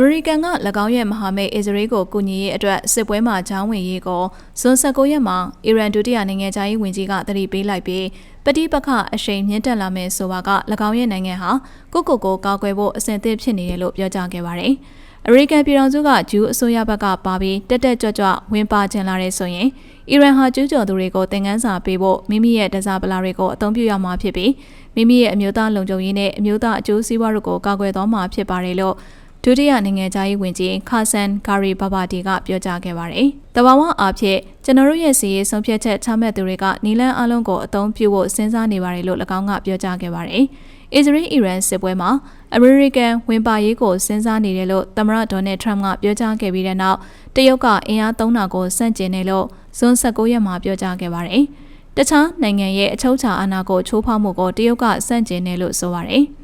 အမေရိကန်က၎င်းရဲ့မဟာမိတ်အစ္စရေးကိုကူညီရေးအတွက်စစ်ပွဲမှာဂျောင်းဝင်ရေးကိုဇွန်19ရက်မှာအီရန်ဒုတိယနိုင်ငံသားရေးဝန်ကြီးကတတိပေးလိုက်ပြီးပဋိပက္ခအရှိန်မြင့်တက်လာမယ်ဆိုပါက၎င်းရဲ့နိုင်ငံဟာကိုကိုကိုကောက်ွယ်ဖို့အဆင်သင့်ဖြစ်နေတယ်လို့ပြောကြားခဲ့ပါတယ်။အမေရိကန်ပြည်ထောင်စုကဂျူးအစိုးရဘက်ကပါပြီးတက်တက်ကြွကြွဝင်ပါချင်လာတဲ့ဆိုရင်အီရန်ဟာကျူးကျော်သူတွေကိုသင်ခန်းစာပေးဖို့မိမိရဲ့တစားပလာတွေကိုအသုံးပြုရမှာဖြစ်ပြီးမိမိရဲ့အမျိုးသားလုံခြုံရေးနဲ့အမျိုးသားအကျိုးစီးပွားတို့ကိုကာကွယ်သွားမှာဖြစ်ပါတယ်လို့ ဒုတိယနိုင်ငံသားရေးဝန်ကြီးခါဆန်ဂါရီဘာဘာတီကပြောကြားခဲ့ပါတယ်။တဘာဝအားဖြင့်ကျွန်တော်တို့ရဲ့စီရေးဆုံးဖြတ်ချက်ချမှတ်သူတွေကနီလန်အလုံးကိုအသုံးပြုဖို့စဉ်းစားနေပါတယ်လို့၎င်းကပြောကြားခဲ့ပါတယ်။အစ္စရေးအီရန်စစ်ပွဲမှာအမေရိကန်ဝင်ပါရေးကိုစဉ်းစားနေတယ်လို့သမ္မတဒေါ်နယ်ထရမ့်ကပြောကြားခဲ့ပြီးတဲ့နောက်တရုတ်ကအင်အားသုံးတာကိုစန့်ကျင်တယ်လို့ဇွန်19ရက်မှာပြောကြားခဲ့ပါတယ်။တခြားနိုင်ငံရဲ့အချုပ်အခြာအာဏာကိုချိုးဖောက်မှုကိုတရုတ်ကစန့်ကျင်တယ်လို့ဆိုပါတယ်။